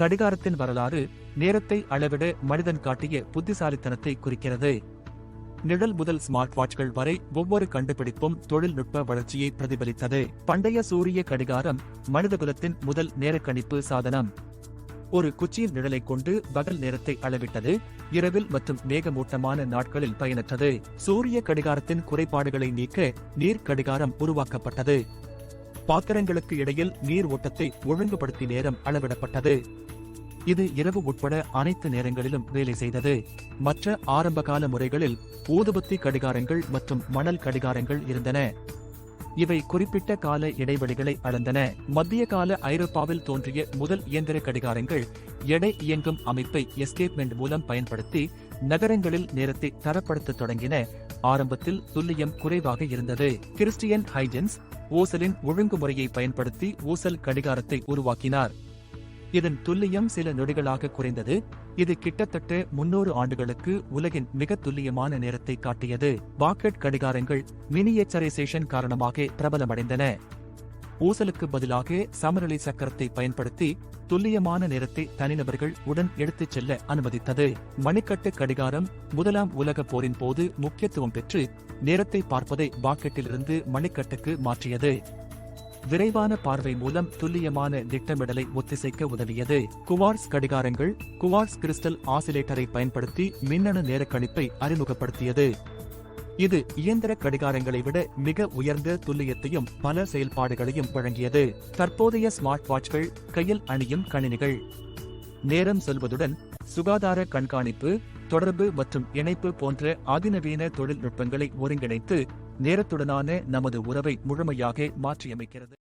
கடிகாரத்தின் வரலாறு நேரத்தை அளவிட மனிதன் காட்டிய புத்திசாலித்தனத்தை குறிக்கிறது. நிழல் முதல் ஸ்மார்ட் வாட்ச்கள் வரை ஒவ்வொரு கண்டுபிடிப்பும் தொழில்நுட்ப வளர்ச்சியை பிரதிபலித்தது. பண்டைய சூரிய கடிகாரம் மனிதகுலத்தின் முதல் நேரக்கணிப்பு சாதனம். ஒரு குச்சியின் நிழலைக் கொண்டு பகல் நேரத்தை அளவிட்டது இரவில் மற்றும் மேகமூட்டமான நாட்களில் பயனற்றது. சூரிய கடிகாரத்தின் குறைபாடுகளை நீக்க நீர் கடிகாரம் உருவாக்கப்பட்டது. பாத்திரங்களுக்கு இடையில் நீர் ஓட்டத்தை ஒழுங்குபடுத்தி நேரம் அளவிடப்பட்டது. இது இரவு உட்பட அனைத்து நேரங்களிலும் வேலை செய்தது. மற்ற ஆரம்பகால முறைகளில் ஊதுபத்தி கடிகாரங்கள் மற்றும் மணல் கடிகாரங்கள் இருந்தன. இவை குறிப்பிட்ட கால இடைவெளிகளை அளந்தன. மத்திய கால ஐரோப்பாவில் தோன்றிய முதல் இயந்திர கடிகாரங்கள் எடை இயங்கும் அமைப்பை எஸ்கேப்மெண்ட் மூலம் பயன்படுத்தி நகரங்களில் நேரத்தை தரப்படுத்த தொடங்கின. ஆரம்பத்தில் துல்லியம் குறைவாக இருந்தது. கிறிஸ்டியன் ஹைஜன்ஸ் ஊசலின் ஒழுங்குமுறையை பயன்படுத்தி ஊசல் கடிகாரத்தை உருவாக்கினார். இதன் துல்லியம் சில நொடிகளாக குறைந்தது. இது கிட்டத்தட்ட முன்னூறு ஆண்டுகளுக்கு உலகின் மிக துல்லியமான நேரத்தை காட்டியது. பாக்கெட் கடிகாரங்கள் மினியேச்சரைசேஷன் காரணமாக பிரபலமடைந்தன. ஊசலுக்கு பதிலாக சமநிலை சக்கரத்தை பயன்படுத்தி துல்லியமான நேரத்தை தனிநபர்கள் உடன் எடுத்துச் செல்ல அனுமதித்தது. மணிக்கட்டு கடிகாரம் முதலாம் உலகப் போரின் போது முக்கியத்துவம் பெற்று நேரத்தை பார்ப்பதை பாக்கெட்டிலிருந்து மணிக்கட்டுக்கு மாற்றியது. விரைவான பார்வை மூலம் துல்லியமான திட்டமிடலை ஒத்திசைக்க உதவியது. குவார்ஸ் கடிகாரங்கள் குவார்ஸ் கிறிஸ்டல் ஆசிலேட்டரை பயன்படுத்தி மின்னணு நேரக்கணிப்பை அறிமுகப்படுத்தியது. இது இயந்திர கடிகாரங்களை விட மிக உயர்ந்த துல்லியத்தையும் பல செயல்பாடுகளையும் வழங்கியது. தற்போதைய ஸ்மார்ட் வாட்ச்கள் கையில் அணியும் கணினிகள். நேரம் சொல்வதுடன் சுகாதார கண்காணிப்பு தொடர்பு மற்றும் இணைப்பு போன்ற அதிநவீன தொழில்நுட்பங்களை ஒருங்கிணைத்து நேரத்துடனான நமது உறவை முழுமையாக மாற்றியமைக்கிறது.